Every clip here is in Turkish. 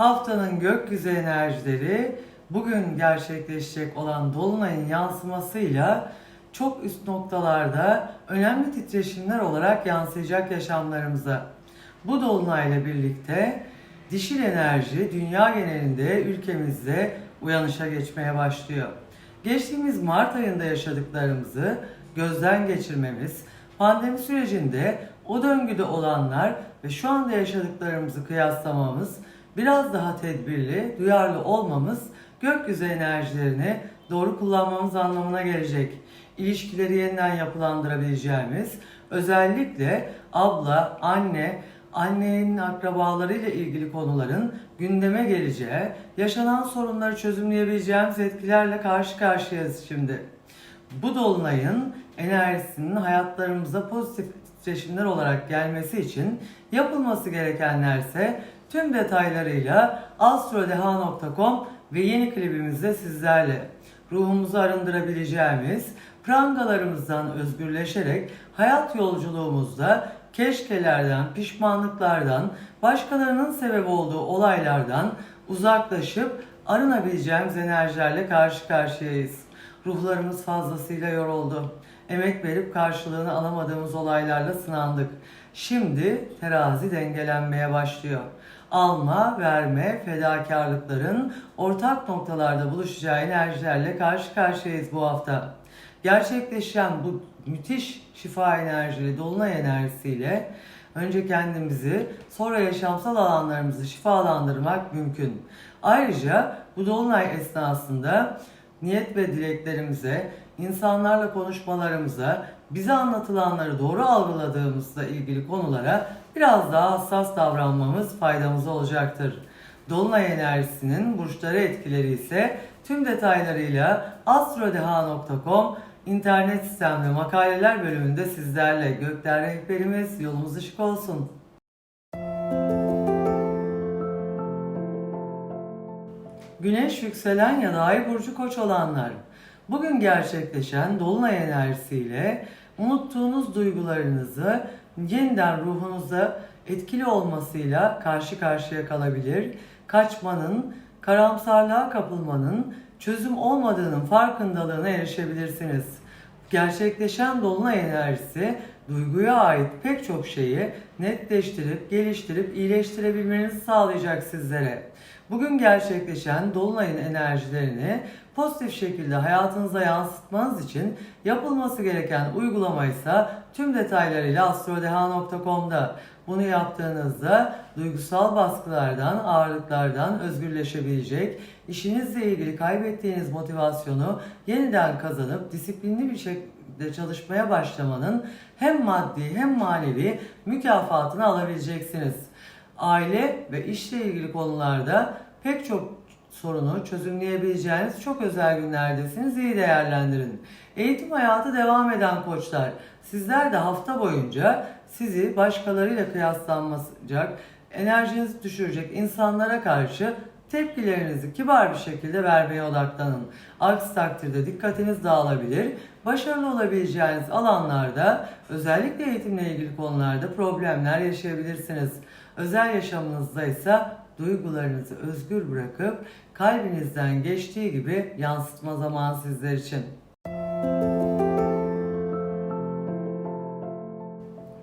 Haftanın gökyüzü enerjileri bugün gerçekleşecek olan dolunayın yansımasıyla çok üst noktalarda önemli titreşimler olarak yansıyacak yaşamlarımıza. Bu dolunayla birlikte dişil enerji dünya genelinde ülkemizde uyanışa geçmeye başlıyor. Geçtiğimiz Mart ayında yaşadıklarımızı gözden geçirmemiz, pandemi sürecinde o döngüde olanlar ve şu anda yaşadıklarımızı kıyaslamamız, biraz daha tedbirli, duyarlı olmamız gökyüzü enerjilerini doğru kullanmamız anlamına gelecek. İlişkileri yeniden yapılandırabileceğimiz, özellikle abla, anne, annenin akrabalarıyla ilgili konuların gündeme geleceği, yaşanan sorunları çözümleyebileceğimiz etkilerle karşı karşıyayız şimdi. Bu dolunayın enerjisinin hayatlarımıza pozitif titreşimler olarak gelmesi için yapılması gerekenlerse tüm detaylarıyla astrodeha.com ve yeni klibimizde sizlerle ruhumuzu arındırabileceğimiz, prangalarımızdan özgürleşerek hayat yolculuğumuzda keşkelerden, pişmanlıklardan, başkalarının sebep olduğu olaylardan uzaklaşıp arınabileceğimiz enerjilerle karşı karşıyayız. Ruhlarımız fazlasıyla yoruldu. Emek verip karşılığını alamadığımız olaylarla sınandık. Şimdi terazi dengelenmeye başlıyor. Alma, verme, fedakarlıkların ortak noktalarda buluşacağı enerjilerle karşı karşıyayız bu hafta. Gerçekleşen bu müthiş şifa enerjili, dolunay enerjisiyle önce kendimizi sonra yaşamsal alanlarımızı şifalandırmak mümkün. Ayrıca bu dolunay esnasında niyet ve dileklerimize, insanlarla konuşmalarımıza, bize anlatılanları doğru algıladığımızla ilgili konulara biraz daha hassas davranmamız faydamız olacaktır. Dolunay enerjisinin burçları etkileri ise tüm detaylarıyla astrodeha.com internet sistemli makaleler bölümünde sizlerle gökler rehberimiz yolumuz ışık olsun. Güneş yükselen ya da ay burcu koç olanlar. Bugün gerçekleşen dolunay enerjisiyle unuttuğunuz duygularınızı yeniden ruhunuzda etkili olmasıyla karşı karşıya kalabilir. Kaçmanın, karamsarlığa kapılmanın çözüm olmadığının farkındalığına erişebilirsiniz. Gerçekleşen dolunay enerjisi duyguya ait pek çok şeyi netleştirip, geliştirip, iyileştirebilmenizi sağlayacak sizlere. Bugün gerçekleşen dolunayın enerjilerini pozitif şekilde hayatınıza yansıtmanız için yapılması gereken uygulama ise tüm detaylarıyla astrodeha.com'da. Bunu yaptığınızda duygusal baskılardan, ağırlıklardan özgürleşebilecek, işinizle ilgili kaybettiğiniz motivasyonu yeniden kazanıp disiplinli bir şekilde çalışmaya başlamanın hem maddi hem manevi mükafatını alabileceksiniz. Aile ve işle ilgili konularda pek çok sorunu çözümleyebileceğiniz çok özel günlerdesiniz. İyi değerlendirin. Eğitim hayatı devam eden koçlar. Sizler de hafta boyunca sizi başkalarıyla kıyaslanmayacak, enerjinizi düşürecek insanlara karşı tepkilerinizi kibar bir şekilde vermeye odaklanın. Aksi takdirde dikkatiniz dağılabilir. Başarılı olabileceğiniz alanlarda özellikle eğitimle ilgili konularda problemler yaşayabilirsiniz. Özel yaşamınızda ise duygularınızı özgür bırakıp kalbinizden geçtiği gibi yansıtma zamanı sizler için.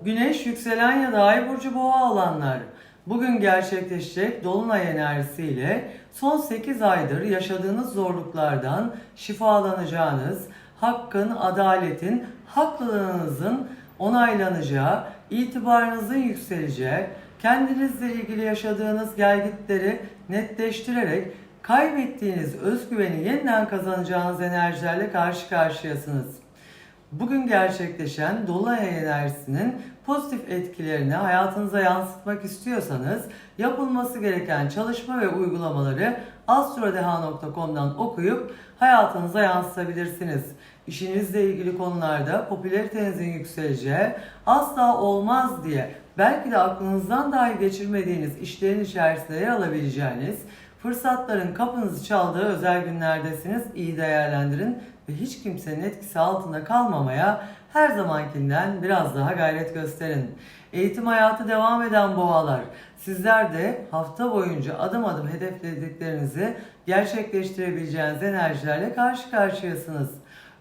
Güneş, yükselen ya da ay burcu boğa olanlar. Bugün gerçekleşecek dolunay enerjisiyle son 8 aydır yaşadığınız zorluklardan şifalanacağınız, hakkın, adaletin, haklılığınızın onaylanacağı, itibarınızın yükseleceği, kendinizle ilgili yaşadığınız gelgitleri netleştirerek kaybettiğiniz özgüveni yeniden kazanacağınız enerjilerle karşı karşıyasınız. Bugün gerçekleşen Dolunay enerjisinin pozitif etkilerini hayatınıza yansıtmak istiyorsanız yapılması gereken çalışma ve uygulamaları astrodeha.com'dan okuyup hayatınıza yansıtabilirsiniz. İşinizle ilgili konularda popülaritenizin yükseleceği, asla olmaz diye belki de aklınızdan dahi geçirmediğiniz işlerin içerisinde yer alabileceğiniz fırsatların kapınızı çaldığı özel günlerdesiniz. İyi değerlendirin ve hiç kimsenin etkisi altında kalmamaya her zamankinden biraz daha gayret gösterin. Eğitim hayatı devam eden boğalar. Sizler de hafta boyunca adım adım hedeflediklerinizi gerçekleştirebileceğiniz enerjilerle karşı karşıyasınız.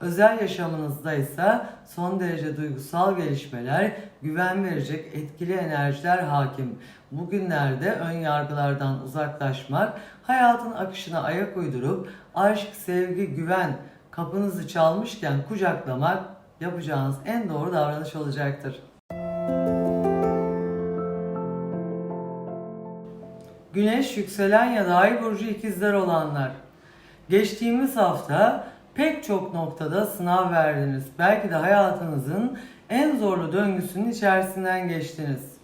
Özel yaşamınızda ise son derece duygusal gelişmeler, güven verecek etkili enerjiler hakim. Bugünlerde ön yargılardan uzaklaşmak, hayatın akışına ayak uydurup aşk, sevgi, güven kapınızı çalmışken kucaklamak yapacağınız en doğru davranış olacaktır. Güneş, yükselen ya da ay burcu ikizler olanlar. Geçtiğimiz hafta pek çok noktada sınav verdiniz. Belki de hayatınızın en zorlu döngüsünün içerisinden geçtiniz.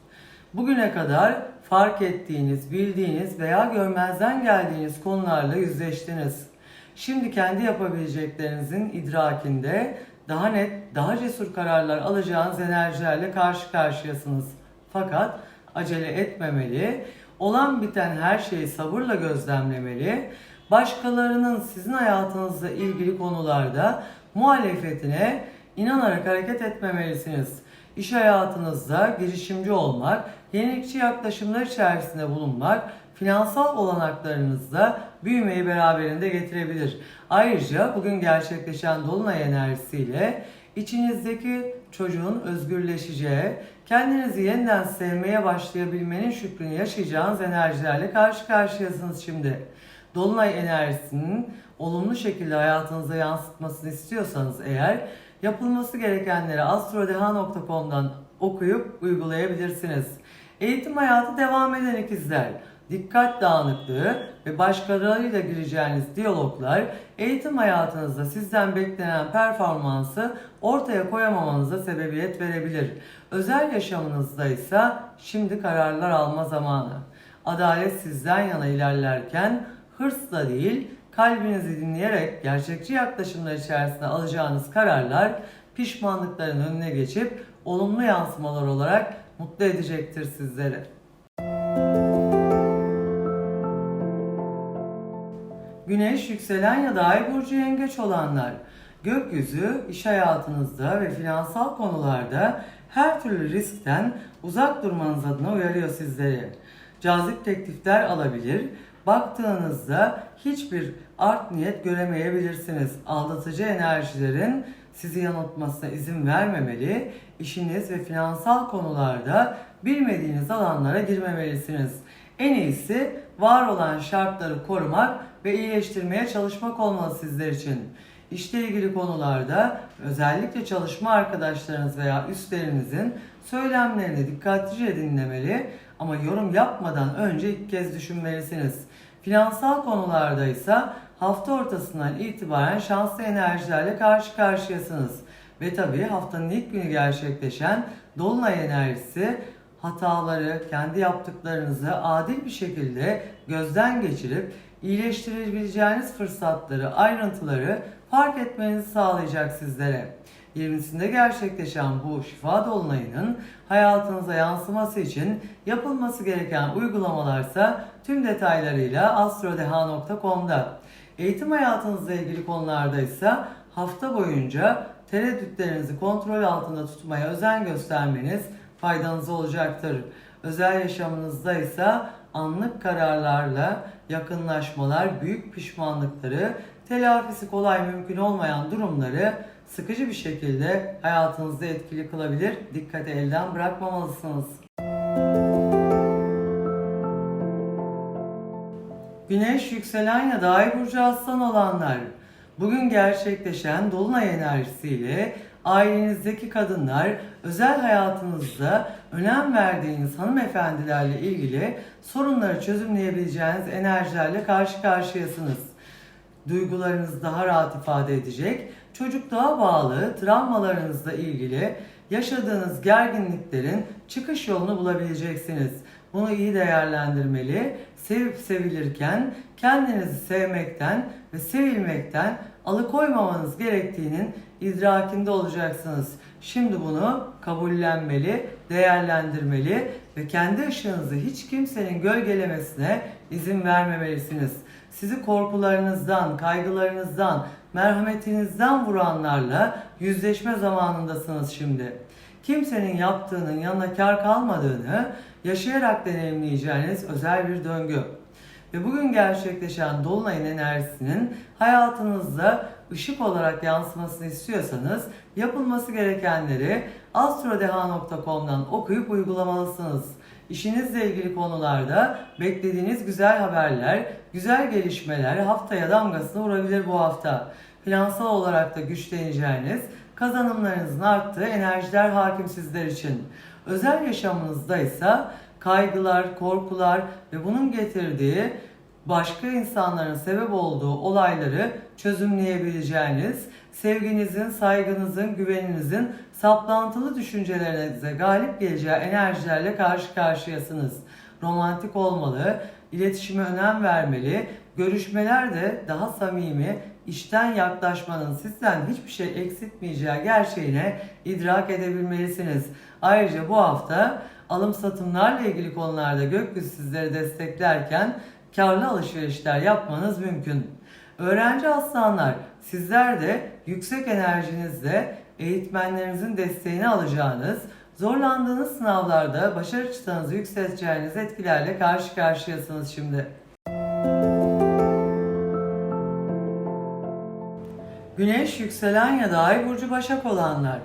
Bugüne kadar fark ettiğiniz, bildiğiniz veya görmezden geldiğiniz konularla yüzleştiniz. Şimdi kendi yapabileceklerinizin idrakinde daha net, daha cesur kararlar alacağınız enerjilerle karşı karşıyasınız. Fakat acele etmemeli, olan biten her şeyi sabırla gözlemlemeli, başkalarının sizin hayatınızla ilgili konularda muhalefetine inanarak hareket etmemelisiniz. İş hayatınızda girişimci olmak, yenilikçi yaklaşımlar içerisinde bulunmak, finansal olanaklarınızda büyümeyi beraberinde getirebilir. Ayrıca bugün gerçekleşen dolunay enerjisiyle içinizdeki çocuğun özgürleşeceği, kendinizi yeniden sevmeye başlayabilmenin şükrünü yaşayacağınız enerjilerle karşı karşıyasınız şimdi. Dolunay enerjisinin olumlu şekilde hayatınıza yansıtmasını istiyorsanız eğer yapılması gerekenleri astrodeha.com'dan okuyup uygulayabilirsiniz. Eğitim hayatı devam eden ikizler. Dikkat dağınıklığı ve başkalarıyla gireceğiniz diyaloglar eğitim hayatınızda sizden beklenen performansı ortaya koyamamanıza sebebiyet verebilir. Özel yaşamınızda ise şimdi kararlar alma zamanı. Adalet sizden yana ilerlerken hırsla değil kalbinizi dinleyerek gerçekçi yaklaşımlar içerisinde alacağınız kararlar pişmanlıkların önüne geçip olumlu yansımalar olarak mutlu edecektir sizleri. Güneş, yükselen ya da ay burcu yengeç olanlar. Gökyüzü iş hayatınızda ve finansal konularda her türlü riskten uzak durmanız adına uyarıyor sizleri. Cazip teklifler alabilir, baktığınızda hiçbir art niyet göremeyebilirsiniz. Aldatıcı enerjilerin sizi yanıltmasına izin vermemeli, işiniz ve finansal konularda bilmediğiniz alanlara girmemelisiniz. En iyisi var olan şartları korumak ve iyileştirmeye çalışmak olmalı sizler için. İşle ilgili konularda özellikle çalışma arkadaşlarınız veya üstlerinizin söylemlerini dikkatlice dinlemeli ama yorum yapmadan önce ilk kez düşünmelisiniz. Finansal konularda ise hafta ortasından itibaren şanslı enerjilerle karşı karşıyasınız. Ve tabii haftanın ilk günü gerçekleşen Dolunay enerjisi hataları, kendi yaptıklarınızı adil bir şekilde gözden geçirip iyileştirebileceğiniz fırsatları, ayrıntıları fark etmenizi sağlayacak sizlere. 20'sinde gerçekleşen bu şifa dolunayının hayatınıza yansıması için yapılması gereken uygulamalarsa tüm detaylarıyla astrodeha.com'da. Eğitim hayatınızla ilgili konularda ise hafta boyunca tereddütlerinizi kontrol altında tutmaya özen göstermeniz faydanız olacaktır. Özel yaşamınızda ise anlık kararlarla yakınlaşmalar, büyük pişmanlıkları, telafisi kolay mümkün olmayan durumları sıkıcı bir şekilde hayatınızda etkili kılabilir. Dikkati elden bırakmamalısınız. Güneş, yükselen ya da ay burcu aslan olanlar. Bugün gerçekleşen dolunay enerjisiyle ailenizdeki kadınlar, özel hayatınızda önem verdiğiniz hanımefendilerle ilgili sorunları çözümleyebileceğiniz enerjilerle karşı karşıyasınız. Duygularınız daha rahat ifade edecek, çocukluğa bağlı travmalarınızla ilgili yaşadığınız gerginliklerin çıkış yolunu bulabileceksiniz. Bunu iyi değerlendirmeli, sevip sevilirken kendinizi sevmekten ve sevilmekten alıkoymamanız gerektiğinin idrakinde olacaksınız. Şimdi bunu kabullenmeli, değerlendirmeli ve kendi ışığınızı hiç kimsenin gölgelemesine izin vermemelisiniz. Sizi korkularınızdan, kaygılarınızdan, merhametinizden vuranlarla yüzleşme zamanındasınız şimdi. Kimsenin yaptığının yanına kar kalmadığını yaşayarak deneyimleyeceğiniz özel bir döngü. Ve bugün gerçekleşen Dolunay'ın enerjisinin hayatınızda ışık olarak yansımasını istiyorsanız yapılması gerekenleri astrodeha.com'dan okuyup uygulamalısınız. İşinizle ilgili konularda beklediğiniz güzel haberler, güzel gelişmeler haftaya damgasını vurabilir bu hafta. Finansal olarak da güçleneceğiniz, kazanımlarınızın arttığı enerjiler hakim sizler için. Özel yaşamınızda ise kaygılar, korkular ve bunun getirdiği başka insanların sebep olduğu olayları çözümleyebileceğiniz, sevginizin, saygınızın, güveninizin saplantılı düşüncelerinize galip geleceği enerjilerle karşı karşıyasınız. Romantik olmalı, iletişime önem vermeli, görüşmeler de daha samimi, işten yaklaşmanın sizden hiçbir şey eksiltmeyeceği gerçeğine idrak edebilmelisiniz. Ayrıca bu hafta alım satımlarla ilgili konularda gökyüzü sizleri desteklerken karlı alışverişler yapmanız mümkün. Öğrenci aslanlar sizler de yüksek enerjinizle eğitmenlerinizin desteğini alacağınız, zorlandığınız sınavlarda başarı çıtanızı yükselteceğiniz etkilerle karşı karşıyasınız şimdi. Güneş, yükselen ya da ay burcu başak olanlar.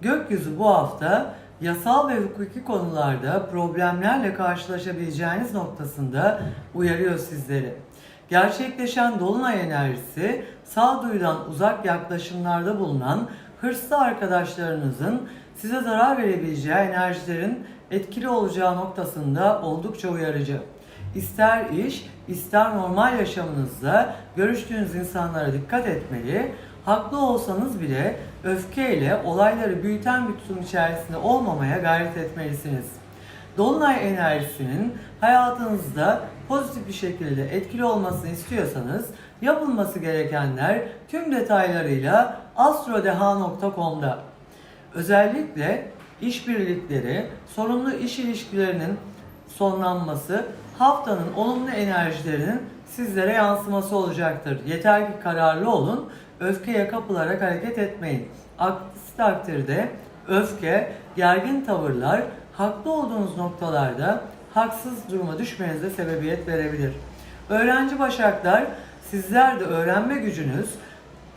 Gökyüzü bu hafta yasal ve hukuki konularda problemlerle karşılaşabileceğiniz noktasında uyarıyor sizleri. Gerçekleşen dolunay enerjisi sağduyudan uzak yaklaşımlarda bulunan hırslı arkadaşlarınızın size zarar verebileceği enerjilerin etkili olacağı noktasında oldukça uyarıcı. İster iş, ister normal yaşamınızda görüştüğünüz insanlara dikkat etmeli, haklı olsanız bile öfkeyle olayları büyüten bir tutum içerisinde olmamaya gayret etmelisiniz. Dolunay enerjisinin hayatınızda pozitif bir şekilde etkili olmasını istiyorsanız yapılması gerekenler tüm detaylarıyla astrodeha.com'da. Özellikle işbirlikleri, sorumlu iş ilişkilerinin sonlanması haftanın olumlu enerjilerinin sizlere yansıması olacaktır. Yeter ki kararlı olun, öfkeye kapılarak hareket etmeyin. Aksi takdirde öfke, gergin tavırlar haklı olduğunuz noktalarda haksız duruma düşmenize sebebiyet verebilir. Öğrenci başaklar sizler de öğrenme gücünüz,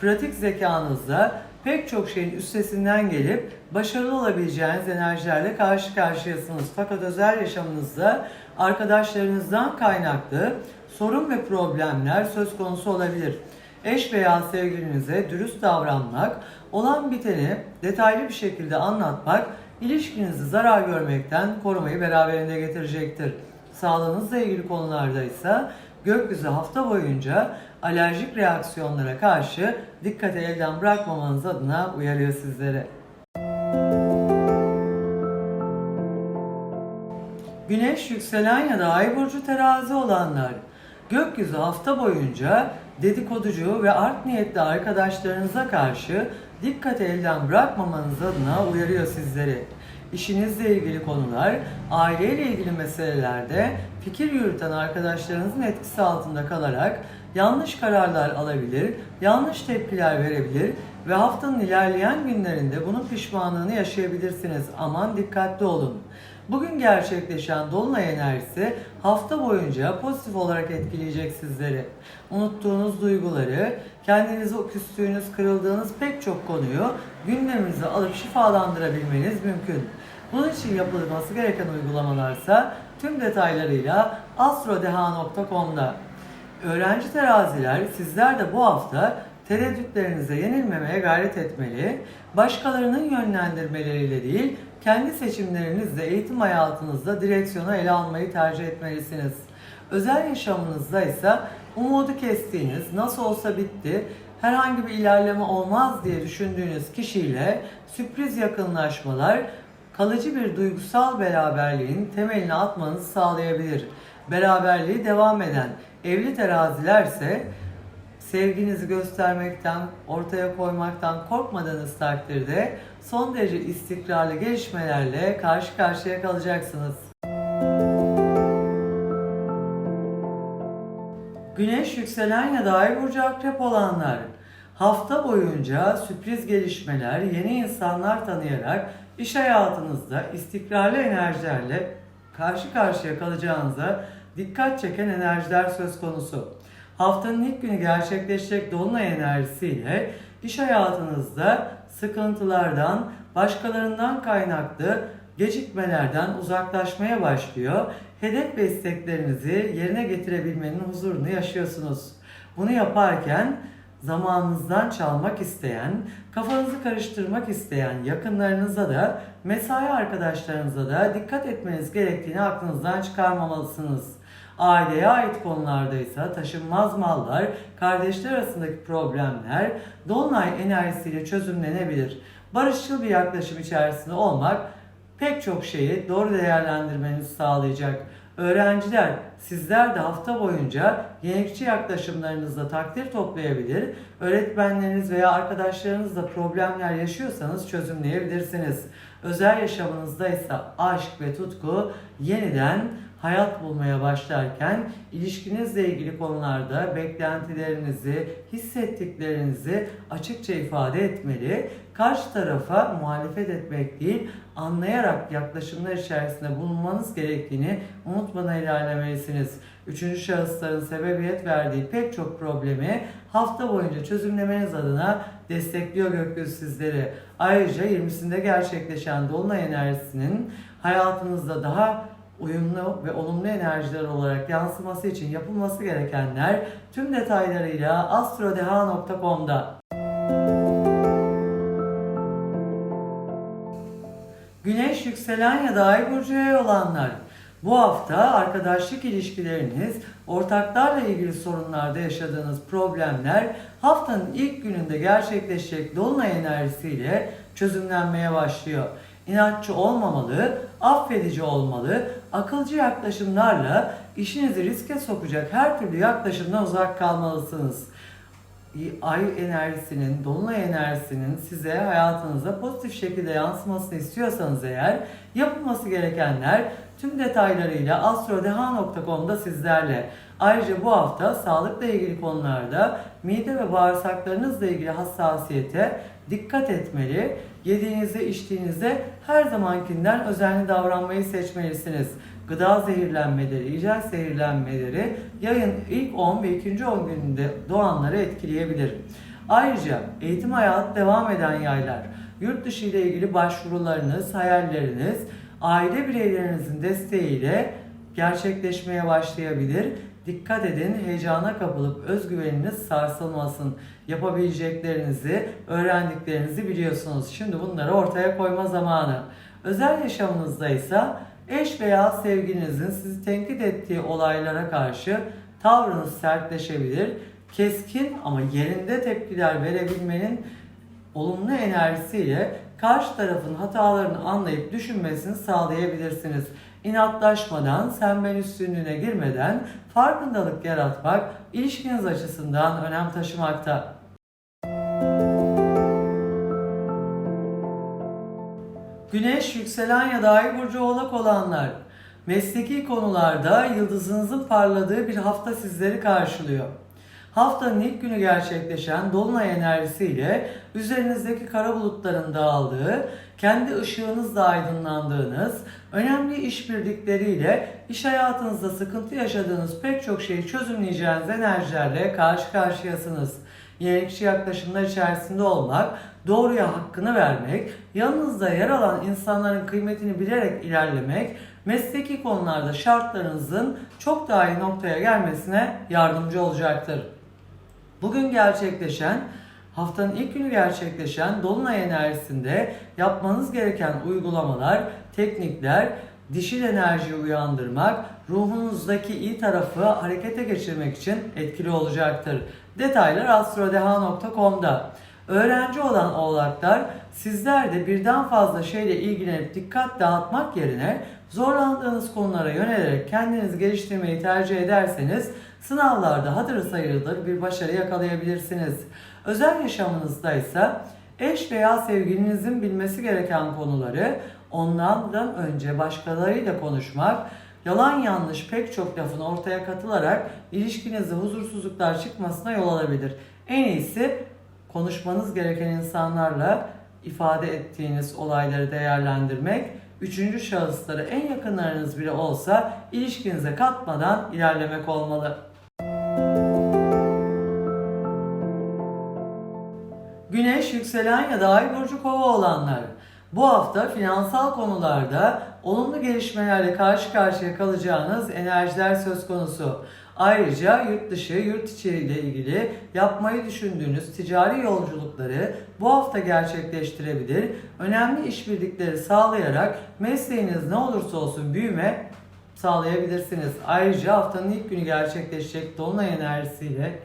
pratik zekanızla pek çok şeyin üstesinden gelip başarılı olabileceğiniz enerjilerle karşı karşıyasınız. Fakat özel yaşamınızda arkadaşlarınızdan kaynaklı sorun ve problemler söz konusu olabilir. Eş veya sevgilinize dürüst davranmak, olan biteni detaylı bir şekilde anlatmak ilişkinizi zarar görmekten korumayı beraberinde getirecektir. Sağlığınızla ilgili konularda ise gökyüzü hafta boyunca alerjik reaksiyonlara karşı dikkati elden bırakmamanız adına uyarıyor sizleri. Güneş, yükselen ya da ay burcu terazi olanlar. Gökyüzü hafta boyunca dedikoducu ve art niyetli arkadaşlarınıza karşı dikkati elden bırakmamanız adına uyarıyor sizleri. İşinizle ilgili konular, aileyle ilgili meselelerde fikir yürüten arkadaşlarınızın etkisi altında kalarak yanlış kararlar alabilir, yanlış tepkiler verebilir ve haftanın ilerleyen günlerinde bunun pişmanlığını yaşayabilirsiniz. Aman dikkatli olun. Bugün gerçekleşen dolunay enerjisi hafta boyunca pozitif olarak etkileyecek sizleri. Unuttuğunuz duyguları, kendinizi küstüğünüz, kırıldığınız pek çok konuyu gündeminize alıp şifalandırabilmeniz mümkün. Bunun için yapılması gereken uygulamalarsa tüm detaylarıyla astrodeha.com'da. Öğrenci teraziler sizler de bu hafta tereddütlerinize yenilmemeye gayret etmeli, başkalarının yönlendirmeleriyle değil, kendi seçimlerinizle eğitim hayatınızda direksiyonu ele almayı tercih etmelisiniz. Özel yaşamınızda ise umudu kestiğiniz, nasıl olsa bitti, herhangi bir ilerleme olmaz diye düşündüğünüz kişiyle sürpriz yakınlaşmalar kalıcı bir duygusal beraberliğin temelini atmanızı sağlayabilir. Beraberliği devam eden evli terazilerse sevginizi göstermekten, ortaya koymaktan korkmadığınız takdirde son derece istikrarlı gelişmelerle karşı karşıya kalacaksınız. Güneş yükselen ya da ay burcu akrep olanlar. Hafta boyunca sürpriz gelişmeler, yeni insanlar tanıyarak iş hayatınızda istikrarlı enerjilerle karşı karşıya kalacağınıza dikkat çeken enerjiler söz konusu. Haftanın ilk günü gerçekleşecek dolunay enerjisiyle iş hayatınızda sıkıntılardan, başkalarından kaynaklı gecikmelerden uzaklaşmaya başlıyor. Hedef ve isteklerinizi yerine getirebilmenin huzurunu yaşıyorsunuz. Bunu yaparken zamanınızdan çalmak isteyen, kafanızı karıştırmak isteyen yakınlarınıza da, mesai arkadaşlarınıza da dikkat etmeniz gerektiğini aklınızdan çıkarmamalısınız. Aileye ait konulardaysa taşınmaz mallar, kardeşler arasındaki problemler dolunay enerjisiyle çözümlenebilir. Barışçıl bir yaklaşım içerisinde olmak pek çok şeyi doğru değerlendirmenizi sağlayacak. Öğrenciler, sizler de hafta boyunca yenilikçi yaklaşımlarınızla takdir toplayabilir, öğretmenleriniz veya arkadaşlarınızla problemler yaşıyorsanız çözümleyebilirsiniz. Özel yaşamınızda ise aşk ve tutku yeniden hayat bulmaya başlarken ilişkinizle ilgili konularda beklentilerinizi, hissettiklerinizi açıkça ifade etmeli. Karşı tarafa muhalefet etmek değil, anlayarak yaklaşımlar içerisinde bulunmanız gerektiğini unutmadan ilerlemelisiniz. Üçüncü şahısların sebebiyet verdiği pek çok problemi hafta boyunca çözümlemeniz adına destekliyor gökyüzü sizleri. Ayrıca 20'sinde gerçekleşen Dolunay enerjisinin hayatınızda daha uyumlu ve olumlu enerjiler olarak yansıması için yapılması gerekenler tüm detaylarıyla astrodeha.com'da. Güneş yükselen ya da ay burcuya olanlar. Bu hafta arkadaşlık ilişkileriniz, ortaklarla ilgili sorunlarda yaşadığınız problemler haftanın ilk gününde gerçekleşecek dolunay enerjisiyle çözümlenmeye başlıyor. İnatçı olmamalı, affedici olmalı, akılcı yaklaşımlarla işinizi riske sokacak her türlü yaklaşımdan uzak kalmalısınız ay enerjisinin, dolunay enerjisinin size hayatınıza pozitif şekilde yansımasını istiyorsanız eğer yapılması gerekenler tüm detaylarıyla astrodeha.com'da sizlerle. Ayrıca bu hafta sağlıkla ilgili konularda mide ve bağırsaklarınızla ilgili hassasiyete dikkat etmeli. Yediğinizde, içtiğinizde her zamankinden özenli davranmayı seçmelisiniz gıda zehirlenmeleri, icat zehirlenmeleri yayın ilk 10 ve ikinci 10 gününde doğanları etkileyebilir. Ayrıca eğitim hayatı devam eden yaylar, yurt dışı ile ilgili başvurularınız, hayalleriniz, aile bireylerinizin desteğiyle gerçekleşmeye başlayabilir. Dikkat edin, heyecana kapılıp özgüveniniz sarsılmasın. Yapabileceklerinizi, öğrendiklerinizi biliyorsunuz. Şimdi bunları ortaya koyma zamanı. Özel yaşamınızda ise Eş veya sevginizin sizi tenkit ettiği olaylara karşı tavrınız sertleşebilir. Keskin ama yerinde tepkiler verebilmenin olumlu enerjisiyle karşı tarafın hatalarını anlayıp düşünmesini sağlayabilirsiniz. İnatlaşmadan, sen ben üstünlüğüne girmeden farkındalık yaratmak ilişkiniz açısından önem taşımakta. Güneş, yükselen ya da ay burcu oğlak olanlar. Mesleki konularda yıldızınızın parladığı bir hafta sizleri karşılıyor. Haftanın ilk günü gerçekleşen dolunay enerjisiyle üzerinizdeki kara bulutların dağıldığı, kendi ışığınızla aydınlandığınız, önemli işbirlikleriyle iş hayatınızda sıkıntı yaşadığınız pek çok şeyi çözümleyeceğiniz enerjilerle karşı karşıyasınız. Yenilikçi yaklaşımlar içerisinde olmak, doğruya hakkını vermek, yanınızda yer alan insanların kıymetini bilerek ilerlemek, mesleki konularda şartlarınızın çok daha iyi noktaya gelmesine yardımcı olacaktır. Bugün gerçekleşen, haftanın ilk günü gerçekleşen Dolunay enerjisinde yapmanız gereken uygulamalar, teknikler, dişil enerjiyi uyandırmak, ruhunuzdaki iyi tarafı harekete geçirmek için etkili olacaktır. Detaylar astrodeha.com'da. Öğrenci olan oğlaklar sizler de birden fazla şeyle ilgilenip dikkat dağıtmak yerine zorlandığınız konulara yönelerek kendinizi geliştirmeyi tercih ederseniz sınavlarda hatırı sayılır bir başarı yakalayabilirsiniz. Özel yaşamınızda ise eş veya sevgilinizin bilmesi gereken konuları onlardan önce başkalarıyla konuşmak, yalan yanlış pek çok lafın ortaya katılarak ilişkinizde huzursuzluklar çıkmasına yol alabilir. En iyisi konuşmanız gereken insanlarla ifade ettiğiniz olayları değerlendirmek, üçüncü şahısları en yakınlarınız bile olsa ilişkinize katmadan ilerlemek olmalı. Güneş, yükselen ya da ay burcu kova olanlar. Bu hafta finansal konularda olumlu gelişmelerle karşı karşıya kalacağınız enerjiler söz konusu. Ayrıca yurt dışı, yurt içi ile ilgili yapmayı düşündüğünüz ticari yolculukları bu hafta gerçekleştirebilir. Önemli işbirlikleri sağlayarak mesleğiniz ne olursa olsun büyüme sağlayabilirsiniz. Ayrıca haftanın ilk günü gerçekleşecek dolunay enerjisiyle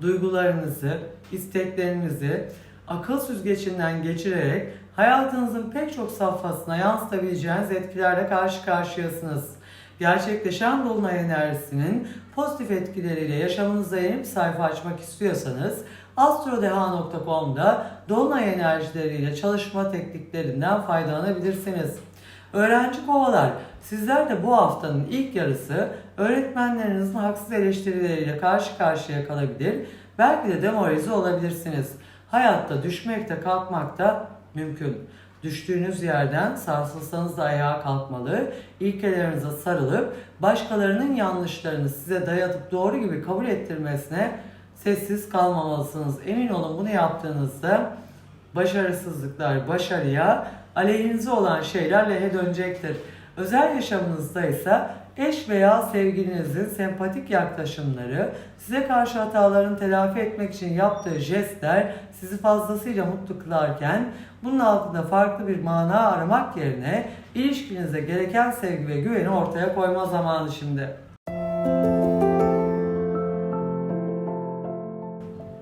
duygularınızı, isteklerinizi akıl süzgecinden geçirerek hayatınızın pek çok safhasına yansıtabileceğiniz etkilerle karşı karşıyasınız. Gerçekleşen dolunay enerjisinin pozitif etkileriyle yaşamınıza yeni bir sayfa açmak istiyorsanız astrodeha.com'da dolunay enerjileriyle çalışma tekniklerinden faydalanabilirsiniz. Öğrenci kovalar, sizler de bu haftanın ilk yarısı öğretmenlerinizin haksız eleştirileriyle karşı karşıya kalabilir, belki de demoralize olabilirsiniz. Hayatta düşmekte kalkmakta mümkün. Düştüğünüz yerden sarsılsanız da ayağa kalkmalı, ilkelerinize sarılıp başkalarının yanlışlarını size dayatıp doğru gibi kabul ettirmesine sessiz kalmamalısınız. Emin olun bunu yaptığınızda başarısızlıklar başarıya, aleyhinize olan şeyler lehe dönecektir. Özel yaşamınızda ise eş veya sevgilinizin sempatik yaklaşımları, size karşı hatalarını telafi etmek için yaptığı jestler sizi fazlasıyla mutlu kılarken bunun altında farklı bir mana aramak yerine ilişkinize gereken sevgi ve güveni ortaya koyma zamanı şimdi.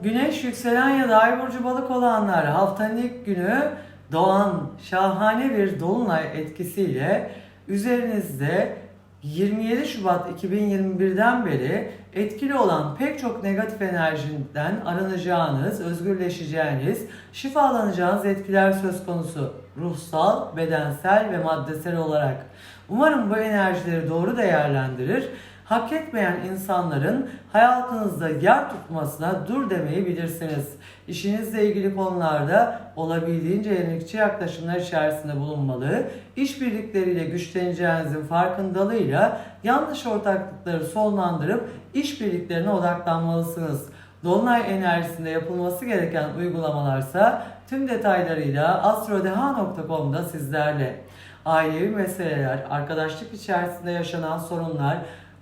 Güneş yükselen ya da ay burcu balık olanlar haftanın ilk günü doğan şahane bir dolunay etkisiyle üzerinizde 27 Şubat 2021'den beri etkili olan pek çok negatif enerjiden arınacağınız, özgürleşeceğiniz, şifalanacağınız etkiler söz konusu. Ruhsal, bedensel ve maddesel olarak. Umarım bu enerjileri doğru değerlendirir hak etmeyen insanların hayatınızda yer tutmasına dur demeyi bilirsiniz. İşinizle ilgili konularda olabildiğince yenilikçi yaklaşımlar içerisinde bulunmalı, işbirlikleriyle güçleneceğinizin farkındalığıyla yanlış ortaklıkları sonlandırıp işbirliklerine odaklanmalısınız. Dolunay enerjisinde yapılması gereken uygulamalarsa tüm detaylarıyla astrodeha.com'da sizlerle. Ailevi meseleler, arkadaşlık içerisinde yaşanan sorunlar,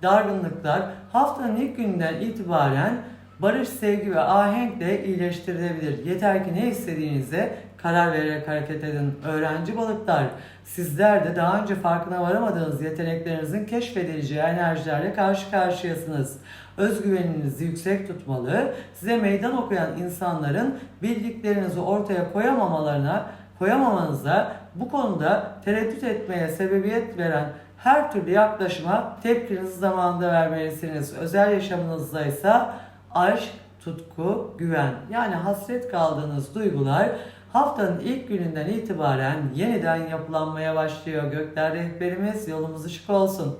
dargınlıklar haftanın ilk günden itibaren barış, sevgi ve ahenkle iyileştirilebilir. Yeter ki ne istediğinize karar vererek hareket edin. Öğrenci balıklar, sizler de daha önce farkına varamadığınız yeteneklerinizin keşfedileceği enerjilerle karşı karşıyasınız. Özgüveninizi yüksek tutmalı, size meydan okuyan insanların bildiklerinizi ortaya koyamamalarına, koyamamanıza, bu konuda tereddüt etmeye sebebiyet veren her türlü yaklaşıma tepkinizi zamanında vermelisiniz. Özel yaşamınızda ise aşk, tutku, güven yani hasret kaldığınız duygular haftanın ilk gününden itibaren yeniden yapılanmaya başlıyor. Gökler rehberimiz yolumuz ışık olsun.